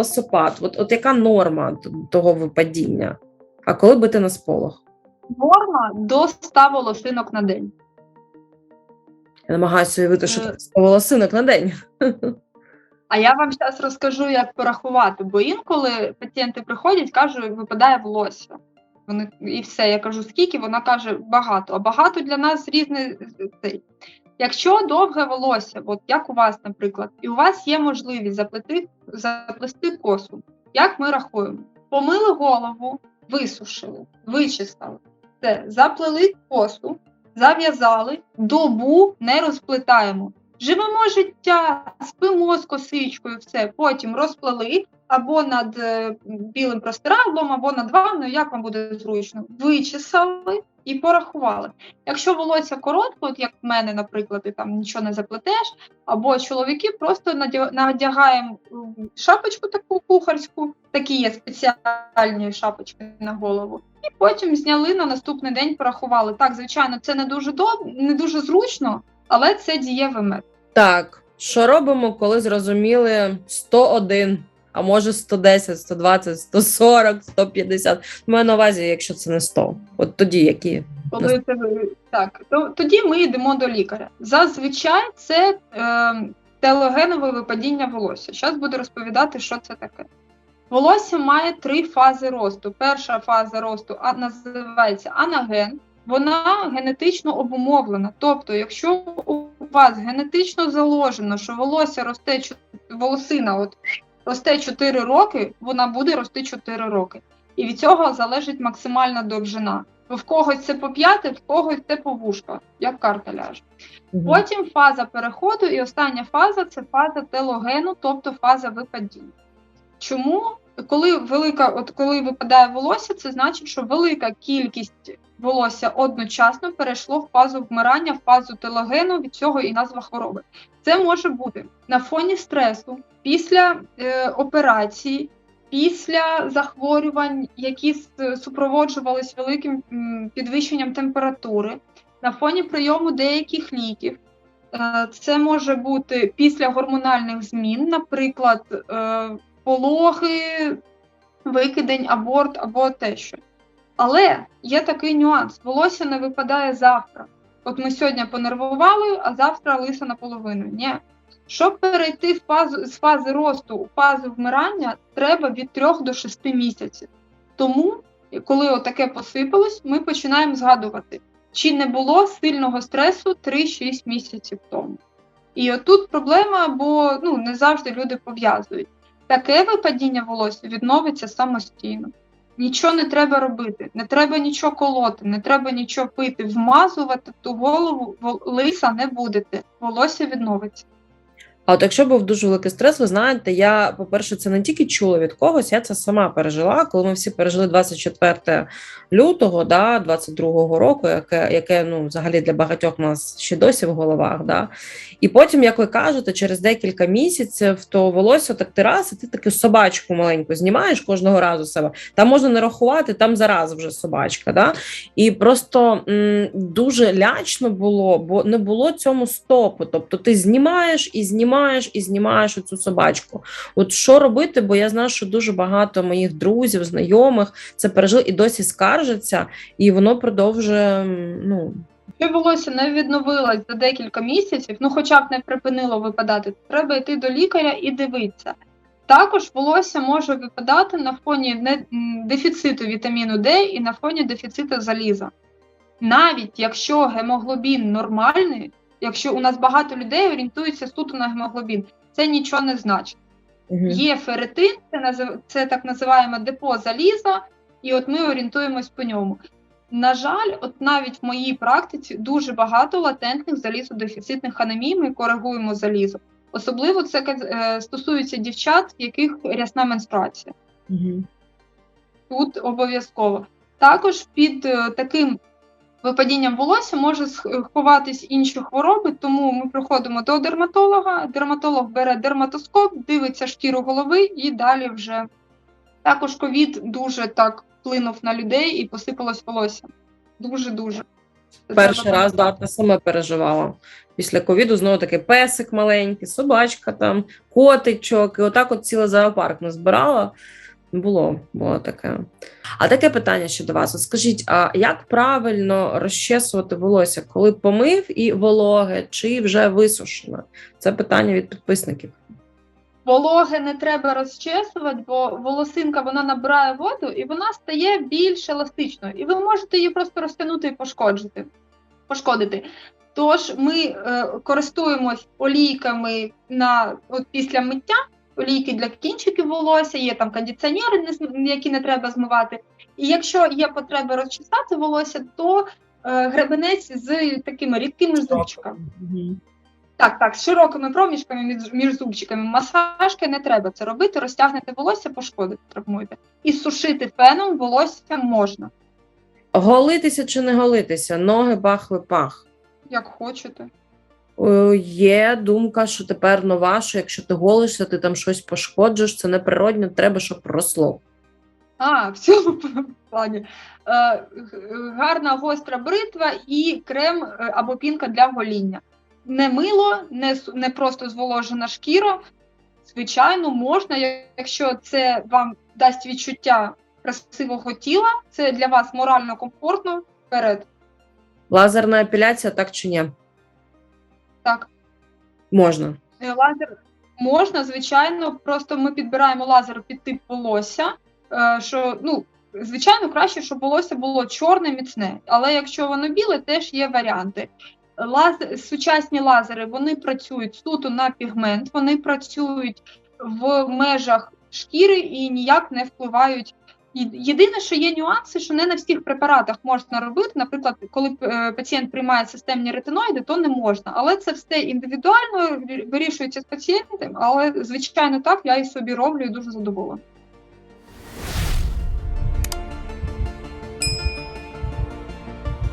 волосопад? От, от яка норма того випадіння? А коли бити на сполох? Норма до 100 волосинок на день. Я намагаюся уявити, що Е. таке 100 волосинок на день. А я вам зараз розкажу, як порахувати, бо інколи пацієнти приходять, кажуть, випадає волосся. Вони і все. Я кажу, скільки? Вона каже, багато. А багато для нас різне цей. Якщо довге волосся, от як у вас, наприклад, і у вас є можливість заплести, заплести косу, як ми рахуємо? Помили голову, висушили, вичесали, все, заплели косу, зав'язали, добу не розплетаємо. Живемо життя, спимо з косичкою, все, потім розплели або над е, білим простирадлом, або над ванною, як вам буде зручно. Вичесали і порахували. Якщо волосся коротке, от як в мене, наприклад, і там нічого не заплетеш, або чоловіки просто надя- надягаємо шапочку таку кухарську, такі є спеціальні шапочки на голову, і потім зняли на наступний день, порахували. Так, звичайно, це не дуже доб... не дуже зручно, але це дієвий метод. Так, що робимо, коли зрозуміли 101, а може 110, 120, 140, 150? Маю на увазі, якщо це не 100. От тоді які? Коли це так, то тоді ми йдемо до лікаря. Зазвичай це е, телогенове випадіння волосся. Зараз буду розповідати, що це таке. Волосся має три фази росту. Перша фаза росту а, називається анаген. Вона генетично обумовлена. Тобто, якщо у вас генетично заложено, що волосся росте волосина, от росте 4 роки, вона буде рости 4 роки. І від цього залежить максимальна довжина. В когось це по п'яти, в когось це по вушка, як карта ляже. Потім фаза переходу, і остання фаза це фаза телогену, тобто фаза випадіння. Чому? Коли велика, от коли випадає волосся, це значить, що велика кількість волосся одночасно перейшло в фазу вмирання, в фазу телогену, від цього і назва хвороби. Це може бути на фоні стресу, після е, операції, після захворювань, які супроводжувались великим підвищенням температури, на фоні прийому деяких ліків. Е, Це може бути після гормональних змін, наприклад, е, пологи, викидень, аборт або те що. Але є такий нюанс: волосся не випадає завтра. От ми сьогодні понервували, а завтра лиса наполовину. Ні. Щоб перейти в фазу, з фази росту у фазу вмирання, треба від 3 до 6 місяців. Тому, коли отаке посипалось, ми починаємо згадувати, чи не було сильного стресу 3-6 місяців тому. І отут проблема, бо ну, не завжди люди пов'язують. Таке випадіння волосся відновиться самостійно. Нічого не треба робити, не треба нічого колоти, не треба нічого пити, вмазувати ту голову, лиса не будете, волосся відновиться. А от якщо був дуже великий стрес, ви знаєте, я, по-перше, це не тільки чула від когось, я це сама пережила, коли ми всі пережили 24 лютого, да, 22-го року, яке, яке ну, взагалі для багатьох нас ще досі в головах. Да. І потім, як ви кажете, через декілька місяців то волосся так ти раз, і ти таку собачку маленьку знімаєш кожного разу себе. Там можна не рахувати, там зараз вже собачка. Да? І просто м, дуже лячно було, бо не було цьому стопу. Тобто ти знімаєш і знімаєш, і знімаєш оцю собачку. От що робити? Бо я знаю, що дуже багато моїх друзів, знайомих це пережили і досі скаржаться, і воно продовжує. Ну Якщо волосся не відновилось за декілька місяців, ну хоча б не припинило випадати, треба йти до лікаря і дивитися. Також волосся може випадати на фоні дефіциту вітаміну Д і на фоні дефіциту заліза. Навіть якщо гемоглобін нормальний, якщо у нас багато людей орієнтуються суто на гемоглобін, це нічого не значить. Є ферритин, це, назив- це так називаємо депо заліза, і от ми орієнтуємось по ньому. На жаль, от навіть в моїй практиці дуже багато латентних залізодефіцитних анемій, ми коригуємо залізо. Особливо це е, стосується дівчат, в яких рясна менструація. Мгм. Тут обов'язково. Також під е, таким випадінням волосся може сх- ховатись інші хвороби, тому ми приходимо до дерматолога. Дерматолог бере дерматоскоп, дивиться шкіру голови і далі вже. Також ковід дуже так вплинув на людей і посипалось волосся. Дуже-дуже. Перший треба раз да, та саме переживала. Після ковіду знову таки песик маленький, собачка там, котичок, і отак от цілий зоопарк назбирала. Було, було таке. А таке питання ще до вас. От скажіть, а як правильно розчесувати волосся, коли помив і вологе, чи вже висушене? Це питання від підписників. Вологе не треба розчесувати, бо волосинка вона набирає воду і вона стає більш еластичною. І ви можете її просто розтягнути і пошкоджити. пошкодити. Тож ми е, користуємось олійками на от після миття, олійки для кінчиків волосся, є там кондиціонери, які не треба змивати. І якщо є потреба розчесати волосся, то е, гребенець з такими рідкими зубчиками. Так, так, з широкими проміжками між, між зубчиками. Масажки не треба це робити, розтягнете волосся, пошкодите, травмуєте. І сушити феном волосся можна, Голитися чи не голитися? Ноги, пахви, пах. як хочете. Е, Є думка, що тепер нова, що якщо ти голишся, ти там щось пошкоджиш, це неприродно, треба, щоб росло. А, в цьому плані. Е, гарна гостра бритва і крем е, або пінка для гоління. Не мило, не, не просто зволожена шкіра. Звичайно, можна, якщо це вам дасть відчуття красивого тіла, це для вас морально комфортно. Вперед. Лазерна епіляція, так чи ні? Так. Можна. Е, Лазер можна, звичайно, просто ми підбираємо лазер під тип волосся. е, Що, ну, звичайно, краще, щоб волосся було чорне, міцне. Але якщо воно біле, теж є варіанти. Лаз... Сучасні лазери вони працюють суто на пігмент, вони працюють в межах шкіри і ніяк не впливають. Єдине, що є нюанси, що не на всіх препаратах можна робити. Наприклад, коли е, пацієнт приймає системні ретиноїди, то не можна. Але це все індивідуально ві- вирішується з пацієнтом. Але звичайно так я і собі роблю і дуже задоволена.